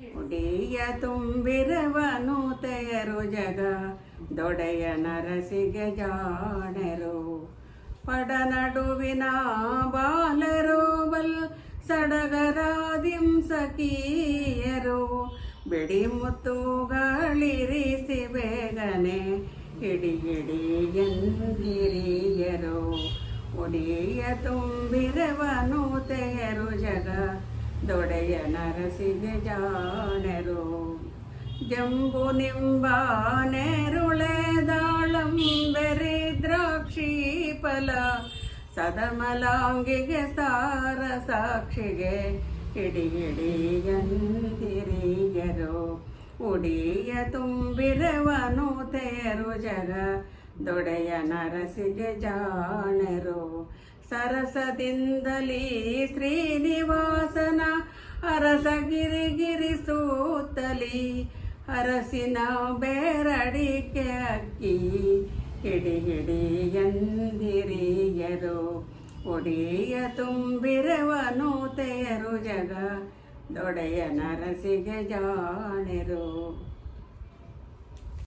ಉಡಿಯ ತುಂಬಿರವನು ತೆಯರು ಜಗ, ದೊಡೆಯ ನರಸಿಗೆ ಜಾಣರು. ಪಡನಡುವಿನ ಬಾಲರು, ಬಲ್ ಸಡಗರಾದಿಂ ಸಖಿಯರು ಬಿಡಿ ಮುತ್ತುಗಳಿರಿಸಿ ಬೇಗನೆ ಹಿಡಿ ಎಂದಿರಿಯರು. ಉಡಿಯ ತುಂಬಿರವನು ನೂತೆಯರು ಜಗ ದೊಡೆಯ ನರಸಿಗೆ ಜಾಣರು. ಜಂಬು ನಿಂಬ ನೆರುಳೆ ದಾಳಂಬೆರಿ ದ್ರಾಕ್ಷಿ ಫಲ. ಸದಮಲಾಂಗಿಗೆ ಸಾರ ಸಾಕ್ಷಿಗೆ ಹಿಡಿ ಹಿಡಿ ಎಂದಿರಿಯರು ಉಡಿಯ ತುಂಬಿರವನು ತೇರು ಜಗ. ದೊಡೆಯ ನರಸಿಗೆ ಜಾಣರು. ಸರಸದಿಂದಲೀ ಶ್ರೀನಿವಾಸನ ಅರಸಗಿರಿ ಸೂತಲಿ, ಅರಸಿನ ಬೇರಡಿಕೆ ಅಕ್ಕಿ. ಹಿಡಿ ಹಿಡಿ ಎಂದಿರಿಯರು ಒಡೆಯ ತುಂಬಿರವನು ತೆಯರು ಜಗ. ದೊಡೆಯ ನರಸಿಗೆ ಜಾಣರು.